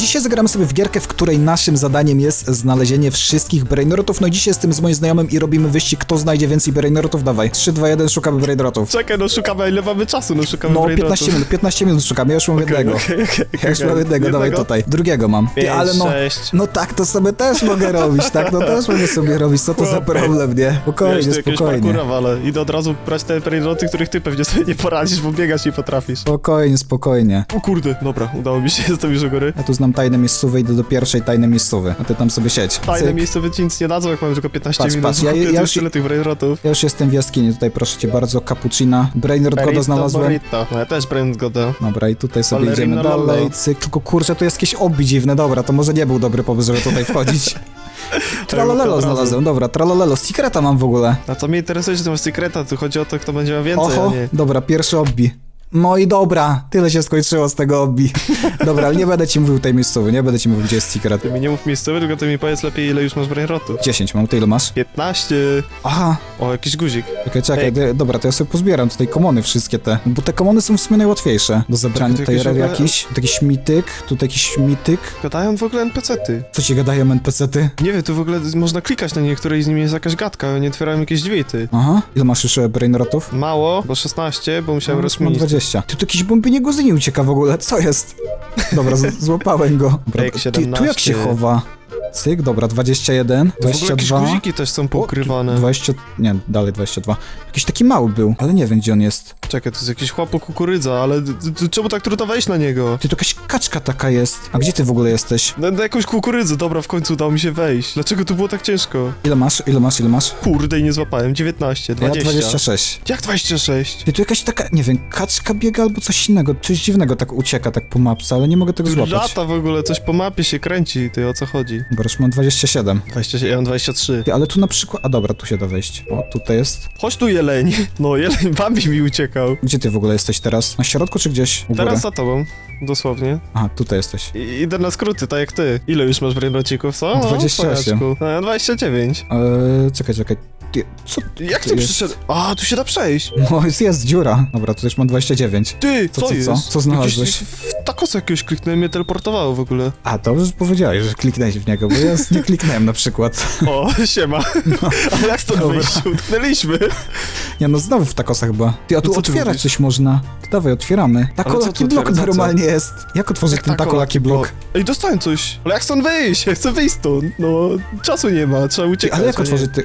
Dzisiaj zagramy sobie w gierkę, w której naszym zadaniem jest znalezienie wszystkich brainrotów. No i dzisiaj jestem z moim znajomym i robimy wyścig, kto znajdzie więcej brainrotów. Dawaj, 3, 2, 1, szukamy brainrotów. Czekaj, no szukamy, ile mamy czasu, no szukamy No, brainrotów. 15 minut, 15 minut szukamy, ja już mam jednego. okej, okej, Ja już mam okej. jednego, dawaj Jednego? tutaj. Drugiego mam. Ty, Pięć, ale no, no tak, to sobie też mogę robić, tak, no też mogę sobie robić, co to za problem, nie? Wiesz, Spokojnie, jakiegoś spokojnie. parkura wale. Idę od razu brać te brainroty, których ty pewnie sobie nie poradzisz, bo biegać nie potrafisz. Spokojnie, spokojnie. O kurde, dobra, udało mi się, jestem już u góry. Ja tu znam tajne miejscowe, idę do pierwszej tajnej miejscowy, a ty tam sobie siedź. Fajne Cyk. miejsce ci nic nie dadzą, jak mamy tylko 15 Patrz, minut. patrz, ja- ja to już- tyle tych brainrotów. Ja już jestem w jaskini, tutaj proszę cię bardzo, cappuccina. Brainrot goda znalazłem. burrito. No ja też brain goda. Dobra, i tutaj sobie Ballerina idziemy Lolo. dalej, cyk, tylko kurczę, tu jest jakieś obi dziwne, dobra, to może nie był dobry pomysł, żeby tutaj wchodzić. Tralalelo znalazłem, dobra, tralalelo, secreta mam w ogóle. A co mnie interesuje, że to masz sekreta, tu chodzi o to, kto będzie miał więcej, Oho, dobra, pierwszy obbi. No i dobra, tyle się skończyło z tego obbi. Dobra, ale nie będę ci mówił tej miejscowy, nie będę ci mówił, gdzie jest secret. Ty mi nie mów miejscowy, tylko ty mi powiedz lepiej, ile już masz brainrotów. 10 mam, ty ile masz? 15. Aha, O, jakiś guzik. czekaj, czekaj, dobra, to ja sobie pozbieram tutaj komony wszystkie te, bo te komony są w sumie najłatwiejsze do zebrania. Czekaj, to Tutaj jakieś ogóle- jakiś, tu jakiś mityk, tutaj jakiś mityk. Gadają w ogóle NPC-ty. Co ci gadają NPC-ty? Nie wiem, tu w ogóle można klikać na niektóre i z nimi jest jakaś gadka, nie otwierają jakieś drzwi, ty. Aha, ile masz już e, brainrotów? Mało, bo 16, bo musiałem No, już mam rozkminić. 20. Ty tu jakiś bomby nie guzyni ucieka w ogóle, co jest? Dobra, złapałem go. Dobra, ty, tu jak 17. się chowa? Cyk, dobra, 21, Tu w ogóle jakieś 22. guziki też są poukrywane. 20, nie, dalej 22. Jakiś taki mały był, ale nie wiem gdzie on jest. Czekaj, to jest jakiś chłopu kukurydza, ale d- d- czemu tak trudno wejść na niego? Ty, to jakaś kaczka taka jest. A gdzie ty w ogóle jesteś? Na, na jakąś kukurydzę, dobra, w końcu udało mi się wejść. Dlaczego tu było tak ciężko? Ile masz, ile masz, ile masz? Kurde, i nie złapałem. 19, 20. Ja 26. Jak 26? Ty, tu jakaś taka, nie wiem, kaczka biega albo coś innego, coś dziwnego tak ucieka tak po mapce, ale nie mogę tego złapać. lata w ogóle, coś po mapie się kręci, ty, o co chodzi? Dobra, już mam 27. 20, ja mam 23. Ty, ale tu na przykład, a dobra, tu się da wejść. O, tutaj jest. Chodź tu, jeleń. No, jeleń Bambi mi uciekał. Gdzie ty w ogóle jesteś teraz? Na środku czy gdzieś? U góry? Teraz za tobą, dosłownie. Aha, tutaj jesteś. I, idę na skróty, tak jak ty. Ile już masz brainrocików, co? No, 28. pajaczku. No, ja 29. Eee, czekaj, czekaj. Ty, co? Jak ty jest. przyszedł? A, tu się da przejść. No, jest, jest dziura. Dobra, tu już mam 29. Ty, Co, co, co, jest? co? Znalazłeś? Jakieś, w takosa jakiegoś kliknąłem, mnie teleportowało w ogóle. A, to już powiedziałeś, że kliknęłeś w niego, bo ja nie kliknąłem na przykład. O, siema. Ale jak stąd Dobra. wyjść? Utknęliśmy. Nie no, znowu w takosa chyba. Ty, a tu No co ty otwierać mówisz? coś można. To dawaj, otwieramy. co tu blok? Za co? normalnie jest. Jak otworzyć ten takolaki blok? Ej, dostałem coś. Ale jak stąd wyjść? Ja chcę wyjść stąd. No, czasu nie ma, trzeba Ty, uciekać. ale jak a nie- otworzyć ty...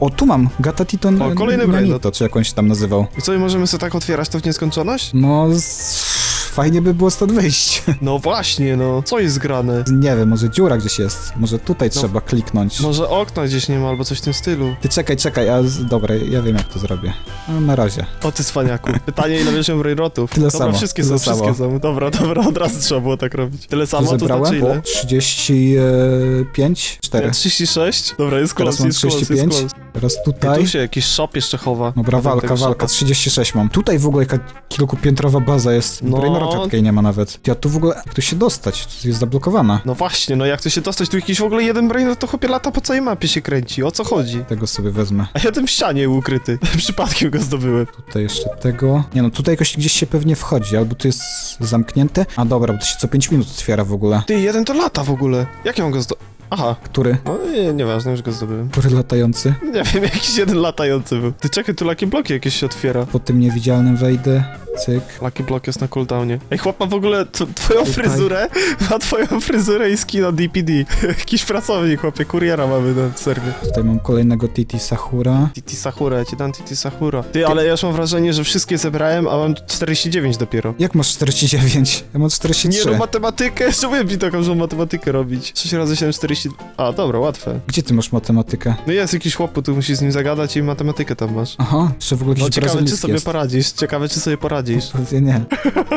O, tu mam. Gata Titon O, kolejny Nanito, brainrot. czy jak on się tam nazywał. I co, i możemy sobie tak otwierać to w nieskończoność? No, z... fajnie by było stąd wyjść. No właśnie, no. Co jest grane? Nie wiem, może dziura gdzieś jest. Może tutaj No. trzeba kliknąć. Może okna gdzieś nie ma, albo coś w tym stylu. Ty czekaj, czekaj, a z... dobra, ja wiem jak to zrobię. No, na razie. O ty cwaniaku. Pytanie, ile bierzemy brainrotów? Tyle dobra, samo, wszystkie tyle są, wszystkie samo. są. Dobra, dobra, od razu trzeba było tak robić. Tyle samo, to zebrałem? znaczy ile? O, 35, 4. Ja 36? Dobra, jest Teraz close, mam jest close, jest 35. close. Teraz I tutaj. tu się jakiś shop jeszcze chowa. Dobra, Potem walka, tego walka, shopa. 36 mam. Tutaj w ogóle jaka kilkupiętrowa baza jest. No. No. Brainrota takiej nie ma nawet. Ja tu w ogóle, jak tu się dostać? Tu jest zablokowana. No właśnie, no jak to się dostać, tu jakiś w ogóle jeden brain, to chłopie lata po całej mapie się kręci, o co chodzi? Tego sobie wezmę. A ja tym w ścianie ukryty, przypadkiem go zdobyłem. Tutaj jeszcze tego. Nie no, tutaj jakoś gdzieś się pewnie wchodzi, albo tu jest zamknięte. A dobra, bo to się co 5 minut otwiera w ogóle. Ty, jeden to lata w ogóle. Jak ja mam go zdo... Aha, Który? no nie, nieważne, już go zdobyłem. Który latający? Nie wiem, jakiś jeden latający był. Ty czekaj, tu Lucky Block jakieś się otwiera. Po tym niewidzialnym wejdę. Cyk. Lucky Block jest na cooldownie. Ej, chłop ma w ogóle twoją Tutaj. fryzurę, ma twoją fryzurę i skina DPD. Jakiś pracownik, chłopie, kuriera mamy na serwie. Tutaj mam kolejnego Titi Sahura. Titi Sakura, ja ci dam Titi Sakura. Ty, ale ja już mam wrażenie, że wszystkie zebrałem, a mam 49 dopiero. Jak masz 49? Ja mam 43. Nie no, matematykę, czemu mi taką, że matematykę robić? 6 razy 7, 40... A, dobra, łatwe. Gdzie ty masz matematykę? No jest jakiś chłop, tu musisz z nim zagadać i matematykę tam masz. Aha, jeszcze w ogóle No ciekawe, czy sobie jest. poradzisz, ciekawe, czy sobie poradzisz. Ja nie.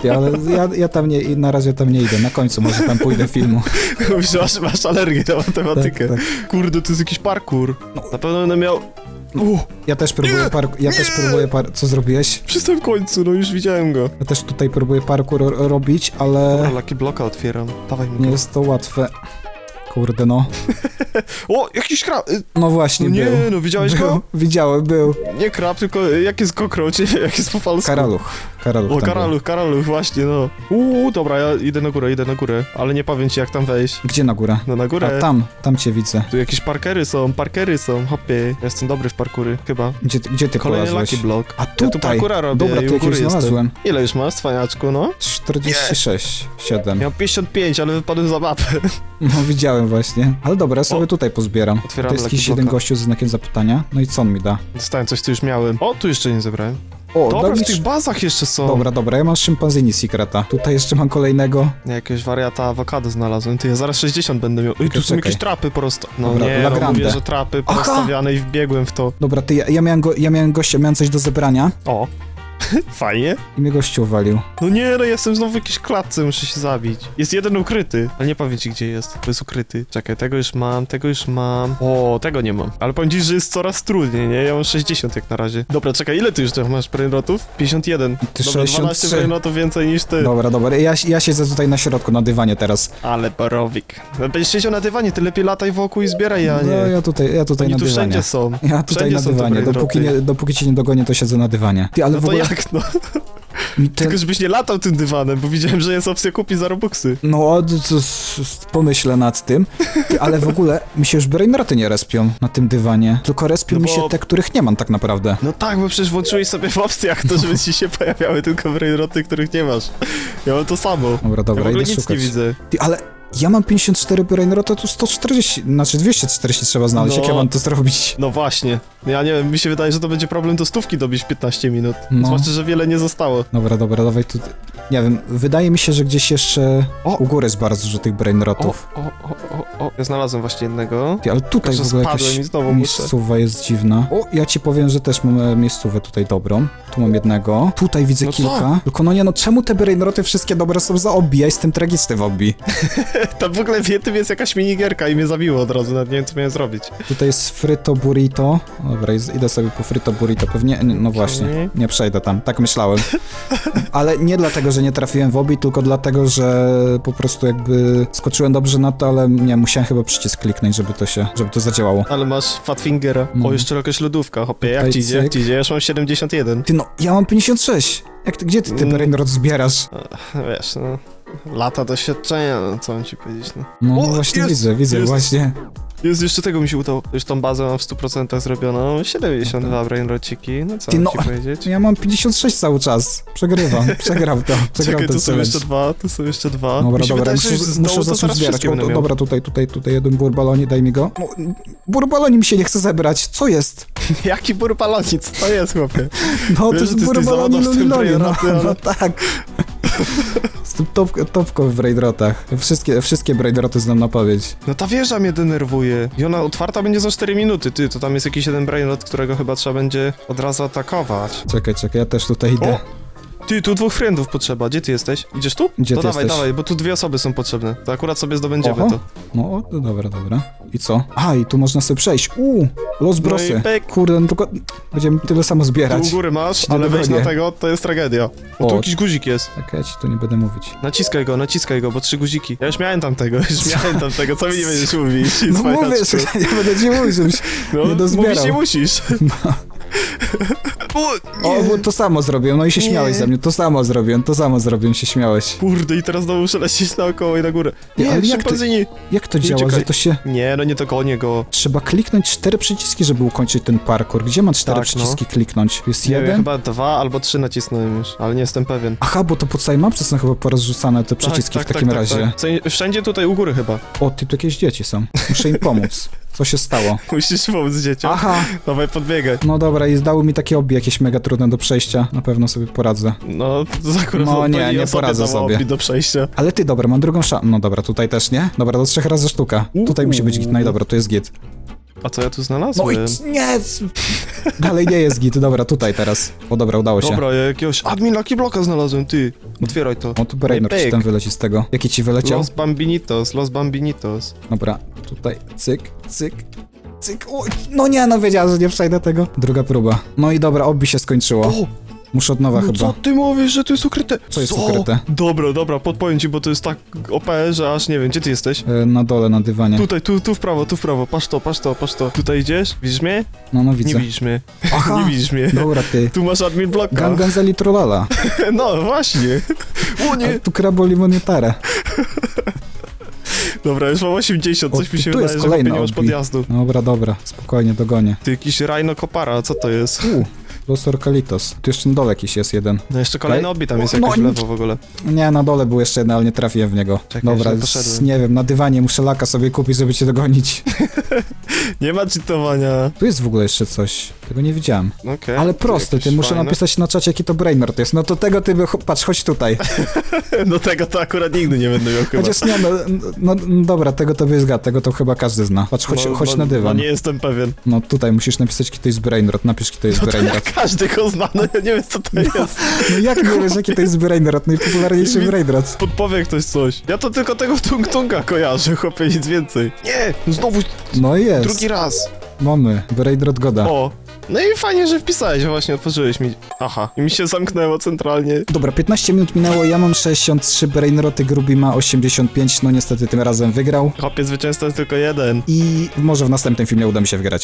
Ja, ale ja, ja tam nie, na razie tam nie idę. Na końcu może tam pójdę filmu. Mówisz, masz, masz alergię na matematykę. Tak, tak. Kurde, to jest jakiś parkour. Na pewno będę miał... Uh, Ja też próbuję par... Ja też próbuję par... Co zrobiłeś? przy samym końcu, no już widziałem go. Ja też tutaj próbuję parkour ro- robić, ale Dobra, Lucky Blocka otwieram. Dawaj mi nie go. jest to łatwe. Kurde no. O, jakiś krab! y, No właśnie, No nie, był. no widziałeś był. go? Widziałem, był. Nie krab, tylko y, jak jest cockroach, nie, jak jest po polsku. Karaluch. Karaluch O, tam był. karaluch, karaluch, właśnie, no. Uuu, dobra, ja idę na górę, idę na górę. Ale nie powiem ci, jak tam wejść. Gdzie na górę? No na górę. A tam, tam cię widzę. Tu jakieś parkery są, parkery są, hopie. Ja jestem dobry w parkury, chyba. Gdzie, ty- gdzie ty Kolejny polazłeś? Lucky Block. A Ja tu tutaj. parkura robię Dobra, i to u góry jakieś jestem. znalazłem. Ile już masz, cwaniaczku, no? 46, 7. Miał 55, ale wypadłem za mapę. No widziałem właśnie. Ale dobra, ja sobie O. tutaj pozbieram. Otwieram to jest Lucky jakiś jeden Blocka. gościu z znakiem zapytania. No i co on mi da? Dostałem coś, co już miałem. O, tu jeszcze nie zebrałem. O, Dobra, w tych bazach jeszcze są. Dobra, dobra, ja mam szympanzini secreta. Tutaj jeszcze mam kolejnego. Nie, Jakiegoś wariata awokado znalazłem. Ty, ja zaraz 60 będę miał. Ej, tu są czekaj. jakieś trapy prosto. No Dobra, nie, La no Grande. mówię, że trapy Aha! porozstawiane i wbiegłem w to. Dobra, ty, ja, ja, miałem go, ja miałem gościa, miałem coś do zebrania O, fajnie. i mnie gościu uwalił. No nie, no jestem znowu w jakiejś klatce, muszę się zabić. Jest jeden ukryty, ale nie powiem ci gdzie jest, to jest ukryty. Czekaj, tego już mam, tego już mam. O, tego nie mam. Ale powiem ci, że jest coraz trudniej, nie? Ja mam 60 jak na razie. Dobra, czekaj, ile ty już tam masz brainrotów? 51. Ty Dobra, 12 63. brainrotów więcej niż ty. Dobra, dobra, ja, ja siedzę tutaj na środku, na dywanie teraz. Ale borowik. No, Będziesz siedział na dywanie, ty lepiej lataj wokół i zbieraj, a No, nie. ja tutaj, ja tutaj Oni na tu dywanie. wszędzie są. Ja tutaj Wszędzie na są te dywanie, dopóki, nie, dopóki cię nie dogonię, to siedzę na dywanie. Ty, ale No w to ogóle... jak no? mi ten- Tylko żebyś nie latał tym dywanem, bo widziałem, że jest opcja kupić za robuxy. No, s- pomyślę nad tym, Ty, ale w ogóle mi się już brainroty nie respią na tym dywanie, tylko respią No mi bo- się te, których nie mam tak naprawdę. No tak, bo przecież włączyłeś sobie w opcjach to, żeby ci się pojawiały tylko brainroty, których nie masz. Ja mam to samo. Dobra, Ja w dobra, ogóle idę nic szukać. nie widzę. Ty, ale ja mam 54 brainrota, tu 140, znaczy 240 trzeba znaleźć, No. jak ja mam to zrobić? No właśnie. Ja nie wiem, mi się wydaje, że to będzie problem do stówki dobić w 15 minut. No. Zwłaszcza, że wiele nie zostało. Dobra, dobra, dawaj tu. Nie wiem, wydaje mi się, że gdzieś jeszcze O! u góry jest bardzo dużo tych O, brainrotów. o, o, o, o. Ja znalazłem właśnie jednego. Ty, ale tutaj Tylko, w ogóle jakaś i znowu muszę. miejscowa jest dziwna. O, ja ci powiem, że też mam e, miejscówę tutaj dobrą. Tu mam jednego. Tutaj widzę No co? kilka. Tylko no nie no, czemu te brainroty wszystkie dobre są za obbi? Ja jestem tragiczny w obbi. Tam w ogóle w tym jest jakaś minigierka i mnie zabiło od razu, nawet nie wiem co miałem zrobić. Tutaj jest frito burrito. Dobra, idę sobie po frito burrito. Pewnie, nie, no właśnie, nie przejdę tam. Tak myślałem. Ale nie dlatego, że nie trafiłem w obbi, tylko dlatego, że po prostu jakby skoczyłem dobrze na to, ale nie, musiałem chyba przycisk kliknąć, żeby to się, żeby to zadziałało. Ale masz Fatfingera. No. O, jeszcze jakaś lodówka, hopie, jak ci idzie, jak ci idzie? Ja już mam 71. Ty no, ja mam 56. Jak ty, gdzie ty, ty Mm. brainrot zbierasz? No Wiesz, no... Lata doświadczenia, no co mam ci powiedzieć, no. No O, właśnie jest, widzę, widzę jest. właśnie. Jest, jeszcze tego mi się udało. Już tą bazę mam w 100% zrobioną. 72 brainrociki, no co Ty, mam no, ci powiedzieć? Ja mam 56 cały czas. Przegrywam, przegrał to, przegrał Czekaj, ten tu są challenge. jeszcze dwa, tu są jeszcze dwa. Dobra, mi się dobra, wydaje, muszę, z muszę to zacząć zaraz zbierać. wszystkie O, będę to, miał. dobra, tutaj, tutaj, tutaj jeden burbalonie, daj mi go. No, burbalonie mi się nie chce zebrać, co jest? Jaki burpalonic, to jest, chłopie? No to Wiesz, jest że ty jesteś burbalonie zawodowcem luliloli, no, brainroty, ale- no tak. Jestem top, topką w brainrotach. Wszystkie, wszystkie brainroty znam na pamięć. No ta wieża mnie denerwuje. I ona otwarta będzie za 4 minuty, ty, to tam jest jakiś jeden brainrot, którego chyba trzeba będzie od razu atakować. Czekaj, czekaj, ja też tutaj idę. Ty, tu dwóch friendów potrzeba, gdzie ty jesteś? Idziesz tu? Gdzie to ty dawaj, jesteś? dawaj, bo tu dwie osoby są potrzebne. To akurat sobie zdobędziemy Oho. to. No, o, no dobra, dobra. I co? A, i tu można sobie przejść. Uuu, los brosy. No i pyk. Kurde, no tylko będziemy tyle samo Tu zbierać. u góry masz, Gdzie ale na wejść na tego to jest tragedia. O, tu O. jakiś guzik jest. Tak, ja ci tu nie będę mówić. Naciskaj go, naciskaj go, bo trzy guziki. Ja już miałem tamtego, już miałem tamtego, co mi nie będziesz mówić? No cwaniaczku? mówię, że ja będę ci mówił, żebyś no, nie mówić dozbierał. nie musisz. O, O, to samo zrobiłem, no i się Nie. śmiałeś ze mnie, to samo zrobiłem, to samo zrobiłem, się śmiałeś. Kurde, i teraz znowu muszę lecieć naokoło i na górę. Nie, Nie, ale jak ty- szympanzini. Jak to działa, czekaj. że to się... Nie, no nie dogonię go. Trzeba kliknąć cztery przyciski, żeby ukończyć ten parkour. Gdzie ma cztery Tak, przyciski kliknąć? Jest Nie wiem, jeden? chyba dwa albo trzy nacisnąłem już, ale nie jestem pewien. Aha, bo to po całej mapce są chyba porozrzucane te przyciski tak, w tak, takim tak, razie. Tak, tak. Wszędzie tutaj u góry chyba. O, ty tu jakieś dzieci są. Muszę im pomóc. Co się stało? Musisz pomóc dzieciom. Aha, Dawaj, podbiegaj. no dobra, i zdały mi takie obie jakieś mega trudne do przejścia. Na pewno sobie poradzę. No, to akurat No nie, nie poradzę sobie. do przejścia. Ale ty, dobra, mam drugą szansę. No dobra, tutaj też nie? Dobra, do trzech razy sztuka. Tutaj musi być git. No i dobra, tu jest git. A co ja tu No znalazłem? i c- nie! c- Dalej nie jest git. Dobra, tutaj teraz. O dobra, udało się. Dobra, ja jakiegoś admin Lucky Blocka znalazłem, ty. Otwieraj to. O, tu Brainerd Pyk. ci tam wyleci z tego. Jaki ci wyleciał? Los Bambinitos, Los Bambinitos. Dobra, tutaj cyk, cyk, cyk. O, no nie, no wiedziałem, że nie przejdę tego. Druga próba. No i dobra, obi się skończyło. O! Muszę od nowa No chyba. co ty mówisz, że tu jest ukryte? Co jest ukryte? Dobra, dobra, podpowiem ci, bo to jest tak OP, że aż nie wiem, gdzie ty jesteś? E, Na dole, na dywanie. Tutaj, tu, tu w prawo, tu w prawo, patrz to, patrz to, patrz to. Tutaj idziesz? Widzisz mnie? No, no Nie widzę. widzisz mnie. Aha. Nie widzisz mnie. Dobra, ty. Tu masz admin bloka. Ganganzeli trollala. No, właśnie. O A nie. tu krabo limonitare. Dobra, już mam 80, O, coś mi się tu jest wydaje, że kolejny nie masz odbij. podjazdu. Dobra, dobra, spokojnie, dogonię. Ty jakiś Rhino Kopara, co to jest? U, Los Orcalitos. Tu jeszcze na dole jakiś jest jeden. No jeszcze kolejny Ej. obi tam jest No, jakoś w lewo w ogóle. Nie, na dole był jeszcze jeden, ale nie trafiłem w niego. Czekaj, Dobra, źle poszedłem. nie wiem, na dywanie muszę laka sobie kupić, żeby cię dogonić. Nie ma cheatowania. Tu jest w ogóle jeszcze coś. Tego nie widziałem. Okej. Ale to prosty, ty jakieś muszę fajne. napisać na czacie, jaki to Brainerd jest. No to tego ty, by- patrz, chodź tutaj. No tego to akurat nigdy nie będę miał chyba. Chociaż nie, no, no, no dobra, tego to wyzga, tego to chyba każdy zna. Patrz, chodź, no, chodź no, na No dywan. nie jestem pewien. No tutaj musisz napisać, jaki to jest Brainrot. Napisz, jaki to jest No to Brainrot. jak każdy go zna, no ja nie wiem co to jest. No jak nie wiesz, jaki to jest Brainrot? Najpopularniejszy Brainrot. Podpowie ktoś coś. Ja to tylko tego Tung Tunga kojarzę, chłopie, nic więcej. Nie, no znowu No jest. drugi raz. Mamy. Brainrot Goda. O. No i fajnie, że wpisałeś, właśnie otworzyłeś mi. Aha, i mi się zamknęło centralnie. Dobra, 15 minut minęło, ja mam 63, Brainroty Gruby ma 85, no niestety tym razem wygrał. Chłopie, zwycięzca jest tylko jeden. I może w następnym filmie uda mi się wygrać.